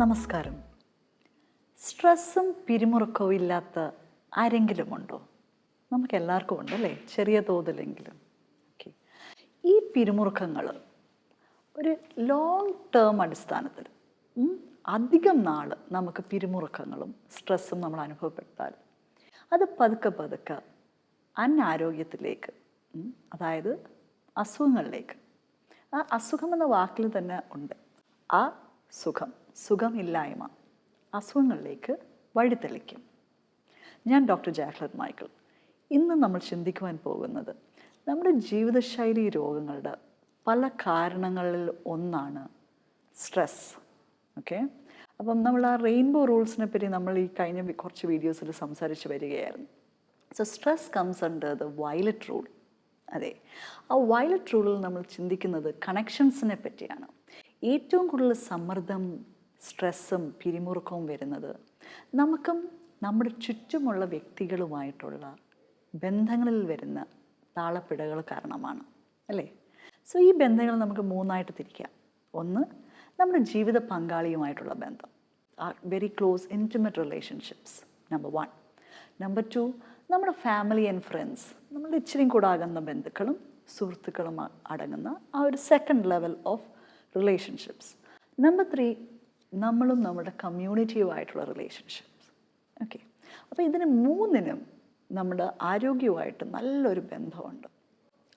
നമസ്കാരം. സ്ട്രെസ്സും പിരിമുറുക്കവും ഇല്ലാത്ത ആരെങ്കിലും ഉണ്ടോ നമുക്ക് എല്ലാവർക്കും ഉണ്ടല്ലേ ചെറിയ തോതിലെങ്കിലും. ഓക്കെ ഈ പിരിമുറുക്കങ്ങൾ ഒരു ലോങ് ടേം അടിസ്ഥാനത്തിൽ അധികം നാൾ നമുക്ക് പിരിമുറുക്കങ്ങളും സ്ട്രെസ്സും നമ്മൾ അനുഭവപ്പെട്ടാൽ അത് പതുക്കെ പതുക്കെ അനാരോഗ്യത്തിലേക്ക് അതായത് അസുഖങ്ങളിലേക്ക്. ആ അസുഖം എന്ന വാക്കിൽ തന്നെ ഉണ്ട്. ആ സുഖം സുഖമില്ലായ്മ അസുഖങ്ങളിലേക്ക് വഴിതെളിക്കും. ഞാൻ ഡോക്ടർ ജാക്ലർ മൈക്കിൾ. ഇന്ന് നമ്മൾ ചിന്തിക്കുവാൻ പോകുന്നത് നമ്മുടെ ജീവിതശൈലി രോഗങ്ങളുടെ പല കാരണങ്ങളിൽ ഒന്നാണ് സ്ട്രെസ്. ഓക്കെ? അപ്പം നമ്മൾ ആ റെയിൻബോ റൂൾസിനെ പറ്റി നമ്മൾ ഈ കഴിഞ്ഞ കുറച്ച് വീഡിയോസിൽ സംസാരിച്ച് വരികയായിരുന്നു. So stress comes under the violet rule അതെ. ആ വയലറ്റ് റൂളിൽ നമ്മൾ ചിന്തിക്കുന്നത് കണക്ഷൻസിനെ പറ്റിയാണ്. ഏറ്റവും കൂടുതൽ സമ്മർദ്ദം സ്ട്രെസ്സും പിരിമുറുക്കവും വരുന്നത്. നമുക്കും നമ്മുടെ ചുറ്റുമുള്ള വ്യക്തികളുമായിട്ടുള്ള ബന്ധങ്ങളിൽ വരുന്ന താളപ്പിഴകൾ കാരണമാണ്. അല്ലേ? സോ ഈ ബന്ധങ്ങൾ നമുക്ക് മൂന്നായിട്ട് തിരിക്കാം. ഒന്ന് നമ്മുടെ ജീവിത പങ്കാളിയുമായിട്ടുള്ള ബന്ധം. Very close intimate relationships number one number two നമ്മുടെ ഫാമിലി ആൻഡ് ഫ്രണ്ട്സ് നമ്മുടെ ഇച്ചിരിയും കൂടെ അകന്ന ബന്ധുക്കളും സുഹൃത്തുക്കളും അടങ്ങുന്ന ആ ഒരു second level of relationships number three നമ്മളും നമ്മുടെ കമ്മ്യൂണിറ്റിയുമായിട്ടുള്ള റിലേഷൻഷിപ്സ് ഓക്കെ അപ്പോൾ ഇതിന് മൂന്നിനും നമ്മുടെ ആരോഗ്യവുമായിട്ട് നല്ലൊരു ബന്ധമുണ്ട്.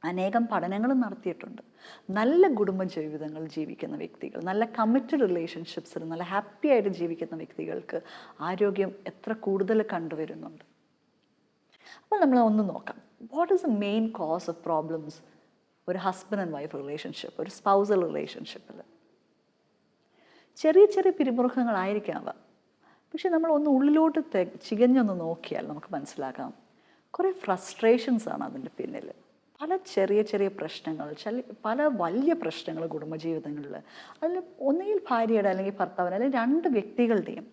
അനേകം പഠനങ്ങളും നടത്തിയിട്ടുണ്ട്. നല്ല കുടുംബ ജീവിതങ്ങൾ ജീവിക്കുന്ന വ്യക്തികൾ നല്ല കമ്മിറ്റഡ് റിലേഷൻഷിപ്സിൽ നല്ല ഹാപ്പി ആയിട്ട് ജീവിക്കുന്ന വ്യക്തികൾക്ക് ആരോഗ്യം എത്ര കൂടുതൽ കണ്ടുവരുന്നുണ്ട്. അപ്പോൾ നമ്മൾ ഒന്ന് നോക്കാം. What is the main cause of problems ഒരു ഹസ്ബൻഡ് ആൻഡ് വൈഫ് റിലേഷൻഷിപ്പ് ഒരു സ്പൗസൽ റിലേഷൻഷിപ്പിൽ ചെറിയ ചെറിയ പിരിമുറുക്കങ്ങളായിരിക്കാം അവ. പക്ഷെ നമ്മൾ ഒന്ന് ഉള്ളിലോട്ട് തെ ചികഞ്ഞൊന്ന് നോക്കിയാൽ നമുക്ക് മനസ്സിലാക്കാം. കുറേ ഫ്രസ്ട്രേഷൻസ് ആണ് അതിന്റെ പിന്നിൽ. പല ചെറിയ ചെറിയ പ്രശ്നങ്ങൾ ചില പല വലിയ പ്രശ്നങ്ങൾ കുടുംബജീവിതങ്ങളിൽ. അതിൽ ഒന്നുകിൽ ഭാര്യയുടെ അല്ലെങ്കിൽ ഭർത്താവിന്റെ അല്ലെങ്കിൽ രണ്ട് വ്യക്തികളുടെയും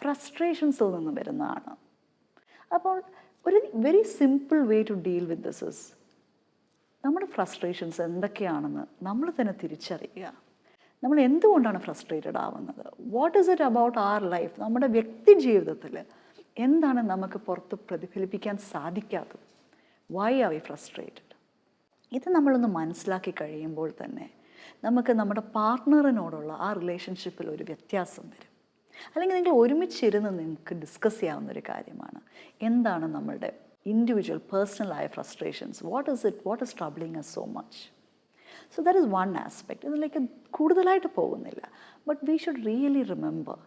ഫ്രസ്ട്രേഷൻസിൽ നിന്ന് വരുന്നതാണ്. അപ്പോൾ ഒരു very simple way to deal with this is നമ്മുടെ ഫ്രസ്ട്രേഷൻസ് എന്തൊക്കെയാണെന്ന് നമ്മൾ തന്നെ തിരിച്ചറിയുക. നമ്മൾ എന്തുകൊണ്ടാണ് ഫ്രസ്ട്രേറ്റഡ് ആവുന്നത്? What is it about our life നമ്മുടെ വ്യക്തി ജീവിതത്തിൽ എന്താണ് നമുക്ക് പുറത്ത് പ്രതിഫലിപ്പിക്കാൻ സാധിക്കാത്തത്? വൈ ആർ വി ഫ്രസ്ട്രേറ്റഡ് ഇത് നമ്മളൊന്ന് മനസ്സിലാക്കി കഴിയുമ്പോൾ തന്നെ നമുക്ക് നമ്മുടെ പാർട്ട്ണറിനോടുള്ള ആ റിലേഷൻഷിപ്പിൽ ഒരു വ്യത്യാസം വരും. അല്ലെങ്കിൽ നിങ്ങൾ ഒരുമിച്ചിരുന്ന് നിങ്ങൾക്ക് ഡിസ്കസ് ചെയ്യാവുന്ന ഒരു കാര്യമാണ്. എന്താണ് നമ്മളുടെ individual പേഴ്സണലായ frustrations what is it what is troubling us so much so that is one aspect ഇതിലേക്ക് കൂടുതലായിട്ട് പോകുന്നില്ല. But we should really remember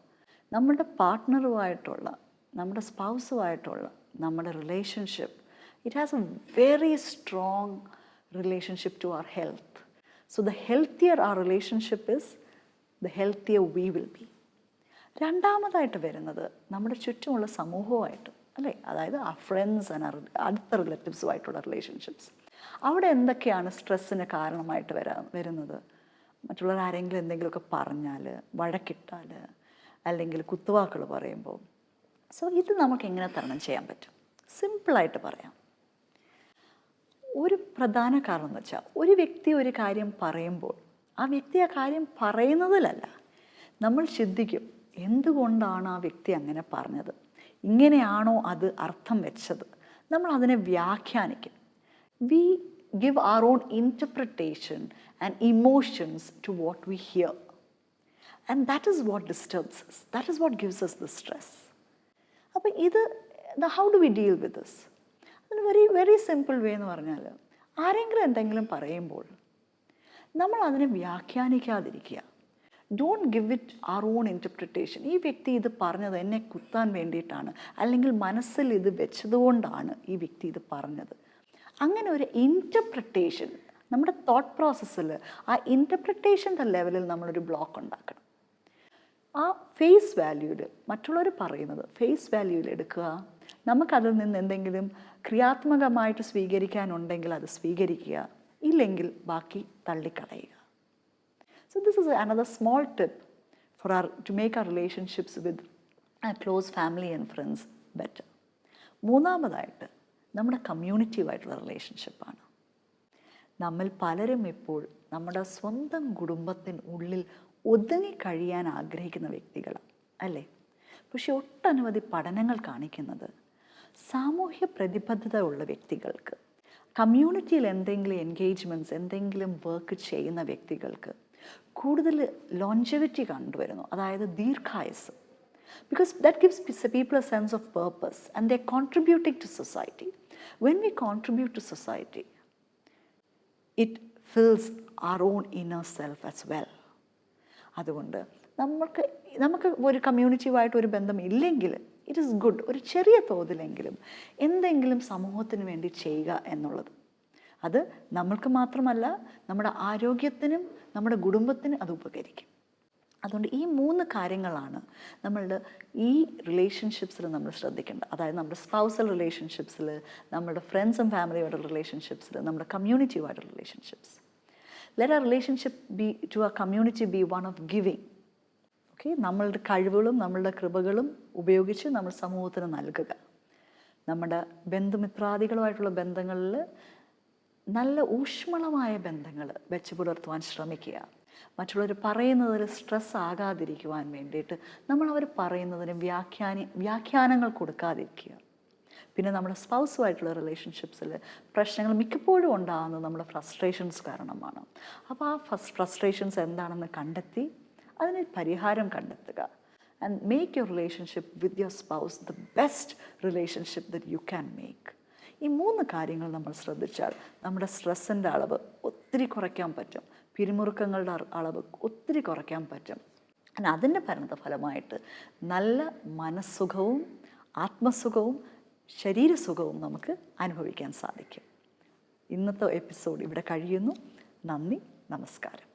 നമ്മുടെ പാർട്ട്ണറുമായിട്ടുള്ള നമ്മുടെ സ്പൗസുമായിട്ടുള്ള നമ്മുടെ relationship it has a very strong relationship to our health so the healthier our relationship is the healthier we will be രണ്ടാമതായിട്ട് വരുന്നത് നമ്മുടെ ചുറ്റുമുള്ള സമൂഹവുമായിട്ട് അല്ലേ? അതായത് ആ ഫ്രണ്ട്സ് ആൻഡ് അടുത്ത റിലേറ്റീവ്സുമായിട്ടുള്ള റിലേഷൻഷിപ്സ് അവിടെ എന്തൊക്കെയാണ് സ്ട്രെസ്സിന് കാരണമായിട്ട് വരാ വരുന്നത്? മറ്റുള്ളവർ ആരെങ്കിലും എന്തെങ്കിലുമൊക്കെ പറഞ്ഞാൽ വഴക്കിട്ടാൽ അല്ലെങ്കിൽ കുത്തുവാക്കുകൾ പറയുമ്പോൾ സോ ഇത് നമുക്ക് എങ്ങനെ തരണം ചെയ്യാൻ പറ്റും? സിമ്പിളായിട്ട് പറയാം. ഒരു പ്രധാന കാരണം എന്ന് വെച്ചാൽ ഒരു വ്യക്തി ഒരു കാര്യം പറയുമ്പോൾ ആ വ്യക്തി ആ കാര്യം പറയുന്നതിലല്ല. നമ്മൾ ചിന്തിക്കും എന്തുകൊണ്ടാണ് ആ വ്യക്തി അങ്ങനെ പറഞ്ഞത്? ഇങ്ങനെയാണോ അത് അർത്ഥം വെച്ചത്? നമ്മൾ അതിനെ വ്യാഖ്യാനിക്കും. We give our own interpretation and emotions to what we hear and that is what disturbs that is what gives us the stress അപ്പം ഇത് how do we deal with this അതിന് വെരി വെരി സിമ്പിൾ വേ എന്ന് പറഞ്ഞാൽ ആരെങ്കിലും എന്തെങ്കിലും പറയുമ്പോൾ നമ്മൾ അതിനെ വ്യാഖ്യാനിക്കാതിരിക്കുക. Don't give it our own interpretation ഈ വ്യക്തി ഇത് പറഞ്ഞത് എന്നെ കുത്താൻ വേണ്ടിയിട്ടാണ്. അല്ലെങ്കിൽ മനസ്സിൽ ഇത് വെച്ചതുകൊണ്ടാണ് ഈ വ്യക്തി ഇത് പറഞ്ഞത്. അങ്ങനെ ഒരു ഇന്റർപ്രിട്ടേഷൻ നമ്മുടെ തോട്ട് പ്രോസസ്സിൽ ആ ഇന്റർപ്രിട്ടേഷന്റെ ലെവലിൽ നമ്മളൊരു ബ്ലോക്ക് ഉണ്ടാക്കണം. ആ ഫേസ് വാല്യൂവിൽ മറ്റുള്ളവർ പറയുന്നത് ഫേസ് വാല്യൂവിൽ എടുക്കുക. നമുക്കതിൽ നിന്ന് എന്തെങ്കിലും ക്രിയാത്മകമായിട്ട് സ്വീകരിക്കാനുണ്ടെങ്കിൽ അത് സ്വീകരിക്കുക. ഇല്ലെങ്കിൽ ബാക്കി തള്ളിക്കളയുക. So this is another small tip for our to make our relationships with close family and friends better മൂന്നാമതായിട്ട് നമ്മുടെ കമ്മ്യൂണിറ്റിയുമായിട്ടുള്ള റിലേഷൻഷിപ്പാണ്. നമ്മൾ പലരും ഇപ്പോൾ നമ്മുടെ സ്വന്തം കുടുംബത്തിന് ഉള്ളിൽ ഒതുങ്ങി കഴിയാൻ ആഗ്രഹിക്കുന്ന വ്യക്തികളാണ് അല്ലേ? പക്ഷെ ഒട്ടനവധി പഠനങ്ങൾ കാണിക്കുന്നത് സാമൂഹ്യ പ്രതിബദ്ധത ഉള്ള വ്യക്തികൾക്ക് കമ്മ്യൂണിറ്റിയിൽ എന്തെങ്കിലും എൻഗേജ്മെന്റ്സ് എന്തെങ്കിലും വർക്ക് ചെയ്യുന്ന വ്യക്തികൾക്ക് കൂടുതൽ ലോഞ്ചവിറ്റി കണ്ടുവരുന്നു. അതായത് ദീർഘായുസ് because that gives people a sense of purpose and the contributing to society. When we contribute to society, it fills our own inner self as well. അതുകൊണ്ട് നമുക്ക് നമുക്ക് ഒരു കമ്മ്യൂണിറ്റിയുമായിട്ട് ഒരു ബന്ധം ഇല്ലെങ്കിൽ ഇറ്റ് ഈസ് ഗുഡ് ഒരു ചെറിയ തോതിലെങ്കിലും എന്തെങ്കിലും സമൂഹത്തിന് വേണ്ടി ചെയ്യുക എന്നുള്ളത്. അത് നമ്മൾക്ക് മാത്രമല്ല നമ്മുടെ ആരോഗ്യത്തിനും നമ്മുടെ കുടുംബത്തിനും അത് ഉപകരിക്കും. അതുകൊണ്ട് ഈ മൂന്ന് കാര്യങ്ങളാണ് നമ്മളുടെ ഈ റിലേഷൻഷിപ്സിൽ നമ്മൾ ശ്രദ്ധിക്കേണ്ടത്. അതായത് നമ്മുടെ സ്പൗസൽ റിലേഷൻഷിപ്സിൽ നമ്മുടെ ഫ്രണ്ട്സും ഫാമിലിയുമായിട്ടുള്ള റിലേഷൻഷിപ്സിൽ നമ്മുടെ കമ്മ്യൂണിറ്റിയുമായിട്ടുള്ള റിലേഷൻഷിപ്സ് ലെറ്റ് ആ റിലേഷൻഷിപ്പ് ബി ടു ആ community be one of giving okay നമ്മളുടെ കഴിവുകളും നമ്മളുടെ കൃപകളും ഉപയോഗിച്ച് നമ്മൾ സമൂഹത്തിന് നൽകുക. നമ്മുടെ ബന്ധുമിത്രാദികളുമായിട്ടുള്ള ബന്ധങ്ങളിൽ നല്ല ഊഷ്മളമായ ബന്ധങ്ങൾ വെച്ച് പുലർത്തുവാൻ ശ്രമിക്കുക. മറ്റുള്ളവർ പറയുന്നതിൽ സ്ട്രെസ് ആകാതിരിക്കുവാൻ വേണ്ടിയിട്ട് നമ്മൾ അവർ പറയുന്നതിന് വ്യാഖ്യാനി വ്യാഖ്യാനങ്ങൾ കൊടുക്കാതിരിക്കുക. പിന്നെ നമ്മുടെ സ്പൗസുമായിട്ടുള്ള റിലേഷൻഷിപ്സിൽ പ്രശ്നങ്ങൾ മിക്കപ്പോഴും ഉണ്ടാകുന്നത് നമ്മുടെ ഫ്രസ്ട്രേഷൻസ് കാരണമാണ്. അപ്പോൾ ആ ഫസ്റ്റ് ഫ്രസ്ട്രേഷൻസ് എന്താണെന്ന് കണ്ടെത്തി അതിന് പരിഹാരം കണ്ടെത്തുക. And make your relationship with your spouse the best relationship that you can make ഈ മൂന്ന് കാര്യങ്ങൾ നമ്മൾ ശ്രദ്ധിച്ചാൽ നമ്മുടെ സ്ട്രെസ്സിന്റെ അളവ് ഒത്തിരി കുറയ്ക്കാൻ പറ്റും. പിരിമുറുക്കങ്ങളുടെ അളവ് ഒത്തിരി കുറയ്ക്കാൻ പറ്റും. അതിന്റെ പരിണത ഫലമായിട്ട് നല്ല മനസ്സുഖവും ആത്മസുഖവും ശരീരസുഖവും നമുക്ക് അനുഭവിക്കാൻ സാധിക്കും. ഇന്നത്തെ എപ്പിസോഡ് ഇവിടെ കഴിയുന്നു. നന്ദി നമസ്കാരം.